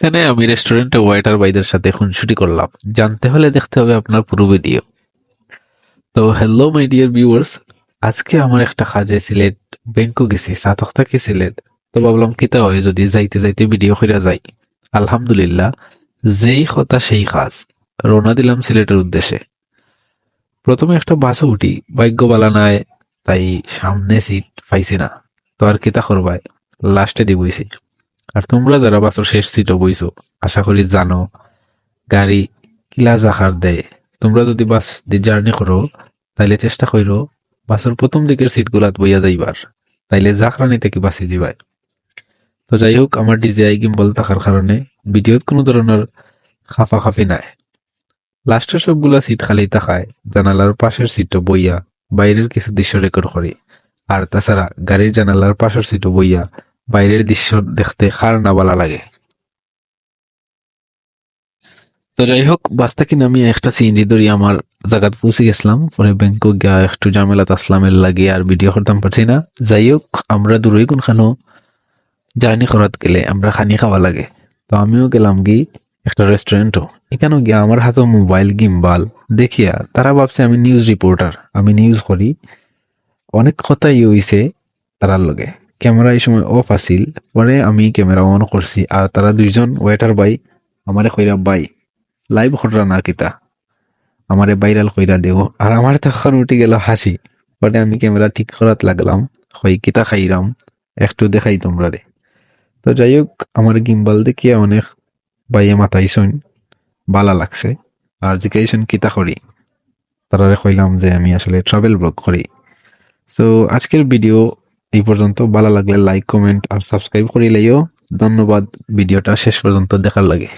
এখানে আমি রেস্টুরেন্টে ওয়েটার বাইদের সাথে খুনসুটি করলাম। জানতে হলে দেখতে হবে আপনার পুরো ভিডিও তো হ্যালো মাই ডিয়ার ভিউয়ার্স আজকে আমার একটা কাজে সিলেট ব্যাংকও গেছি, সাতক থাকি সিলেট। তো ভাবলাম কিতা হয় যদি যাইতে যাইতে ভিডিও কইরা যাই। আলহামদুলিল্লাহ, যেই কথা সেই কাজ রওনা দিলাম সিলেটের উদ্দেশ্যে। প্রথমে একটা বাসে উঠি, ভাগ্য বালা নাই, তাই সামনে সিট পাইছি না। তো আর কিতা করবাই? লাস্টে দি বইছি আর তোমরা যারা বাসের শেষ সিটও বইছো, আশা করি জানো, গাড়ি কিলা জাকার দেয়। তোমরা যদি বাস দি জার্নি করো, তাইলে চেষ্টা করো বাসের প্রথম দিকের সিটগুলাত বইয়া যাইবার, তাইলে জাকরানি থেকে বাসি যাবাই তো যাই হোক আমার ডিজিআই গিম্বল থাকার কারণে ভিডিওত কোনো ধরনের খাফা খাফি নাই। লাস্টের সবগুলা সিট খালি থাকায় জানালার পাশের সিটও বইয়া বাইরের কিছু দৃশ্য রেকর্ড করি। আর তাছাড়া গাড়ির জানালার পাশের সিটও বইয়া বাইরের দৃশ্য দেখতে খার না ভালো লাগে। তো যাই হোক বাস থেকে নামিয়ে একটা সিএনজি ধরি আমার জায়গাত পৌঁছে গেছিলাম। পরে ব্যাংকক গিয়া একটু জামেলাত আসলামের লাগে আর ভিডিও করতাম, পারছি না। যাই হোক, আমরা দূরই কোনখানো জার্নি করাত গেলে আমরা খানি খাওয়া লাগে। তো আমিও গেলাম কি একটা রেস্টুরেন্টও এখানেও গিয়া আমার হাতে মোবাইল গিম্বাল দেখিয়া তারা ভাবছে আমি নিউজ রিপোর্টার আমি নিউজ করি। অনেক কথাই হইছে তারার লগে। ক্যামেরা এই সময় অফ আছিল। পরে আমি ক্যামেরা অন করছি আর তারা দুইজন ওয়েটার বাই আমারে কইরা বাই লাইভ ঘটনা না কিতা। আমারে ভাইরাল কইরা দেও। আর আমার তখন উঠে গেল হাসি। পরে আমি ক্যামেরা ঠিক করাত লাগলাম। হই কিতা খাইরাম? একটু দেখাই তোমরা রে। তো যাই হোক আমার গিম্বাল দেখিয়া অনেক বাইয়ে মাথাইছুন বালা লাগছে। আর জিজ্ঞাসন কিতা করি? তারারে কইলাম যে, আমি আসলে ট্রাভেল ব্লগ করি। সো আজকের ভিডিও এই পর্যন্ত। ভালো লাগলে লাইক কমেন্ট আর সাবস্ক্রাইব করিলেও ধন্যবাদ। ভিডিওটা শেষ পর্যন্ত দেখার লাগে।